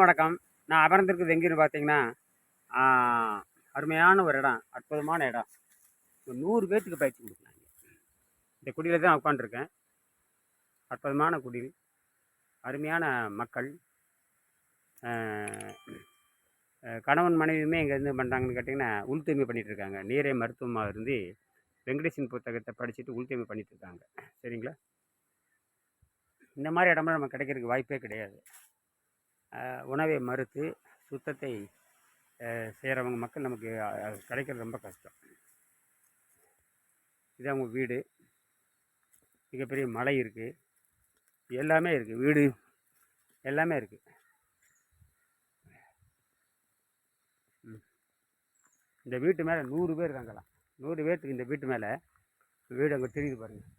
வணக்கம் நான் அமர்ந்திருக்கிறது எங்கேன்னு பார்த்தீங்கன்னா அருமையான ஒரு இடம் அற்புதமான இடம். ஒரு நூறு பேர்த்துக்கு பயிற்சி கொடுக்கலாம் இந்த குடியில் தான் உட்காந்துருக்கேன் அற்புதமான குடில் அருமையான மக்கள் கணவன் மனைவியுமே இங்கே இருந்து பண்ணுறாங்கன்னு கேட்டிங்கன்னா உள் தூய்மை பண்ணிட்டு இருக்காங்க நீரே மருத்துவமாக இருந்து வெங்கடேசன் புத்தகத்தை படிச்சுட்டு உள் தூய்மை பண்ணிட்டு இருக்காங்க சரிங்களா? இந்த மாதிரி இடம்லாம் நம்ம கிடைக்கிறதுக்கு வாய்ப்பே கிடையாது. உணவை மறுத்து சுத்தத்தை செய்கிறவங்க மக்கள் நமக்கு கிடைக்கிறது ரொம்ப கஷ்டம். இது அவங்க வீடு. மிகப்பெரிய மலை இருக்குது எல்லாமே இருக்குது வீடு எல்லாமே இருக்குது இந்த வீட்டு மேலே நூறு பேர் தங்கலாம். நூறு பேர்த்துக்கு இந்த வீட்டு மேலே வீடு அங்கே தெரியுது பாருங்கள்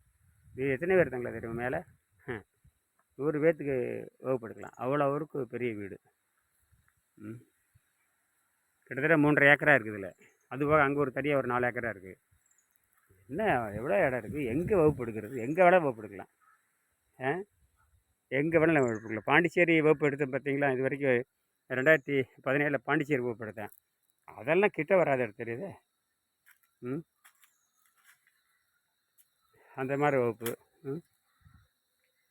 இது எத்தனை பேர் தங்கலாம் தெரியுமா மேலே? நூறு பேர்த்துக்கு வகுப்படுத்தலாம் அவ்வளோ அவருக்கு பெரிய வீடு. ம். கிட்டத்தட்ட மூன்றரை ஏக்கரா இருக்குது இதில். அது போக அங்கே ஒரு தனியாக ஒரு நாலு ஏக்கரா இருக்குது. என்ன எவ்வளோ இடம் இருக்குது எங்கே வகுப்பு எடுக்கிறது எங்கே வேணால் வகுப்பு எடுக்கலாம் ஆ? எங்கே வேணாலும் வகுப்பு எடுக்கலாம் பாண்டிச்சேரி வகுப்பு எடுத்தேன் பார்த்தீங்களா? இது வரைக்கும் ரெண்டாயிரத்தி பதினேழில் பாண்டிச்சேரி வகுப்பு எடுத்தேன் அதெல்லாம் கிட்ட வராத இடம் தெரியுது. ம். அந்த மாதிரி வகுப்பு. ம்.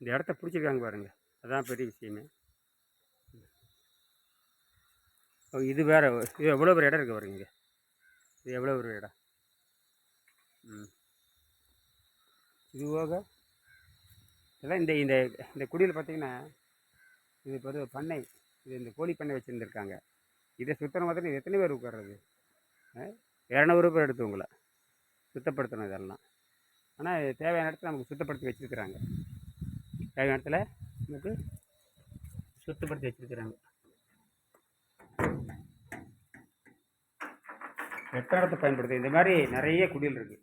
இந்த இடத்த பிடிச்சிருக்காங்க பாருங்க. அதான் பெரிய விஷயமே. இது வேற இது எவ்வளோ ஒரு இடம் இருக்குது பாருங்க இது எவ்வளோ ஒரு இடம்? ம். இது போக இதெல்லாம் இந்த இந்த இந்த குடியில் பார்த்தீங்கன்னா இது இப்போ வந்து பண்ணை. இது இந்த கோழி பண்ணை வச்சுருந்துருக்காங்க. இதை சுத்தம் மாத்திரம் இது எத்தனை பேர் உட்கார்றது? இரநூறு பேர் எடுத்து உங்களை சுத்தப்படுத்தணும் இதெல்லாம். ஆனால் தேவையான இடத்துல நமக்கு சுத்தப்படுத்தி வச்சுருக்குறாங்க. தேவையான இடத்துல நமக்கு சுத்தப்படுத்தி வச்சுருக்குறாங்க. எத்தனை இடத்த பயன்படுத்து இந்த மாதிரி நிறைய குடில் இருக்கு.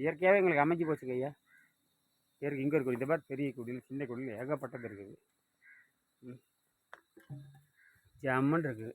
இயற்கையாகவே எங்களுக்கு அமைஞ்சு போச்சுங்க ஐயா. இயற்கை இங்கே இருக்கும் இந்த மாதிரி பெரிய குடியில் சின்ன குடியில் ஏகப்பட்டது இருக்குது. ம். ஜம்மன் இருக்குது.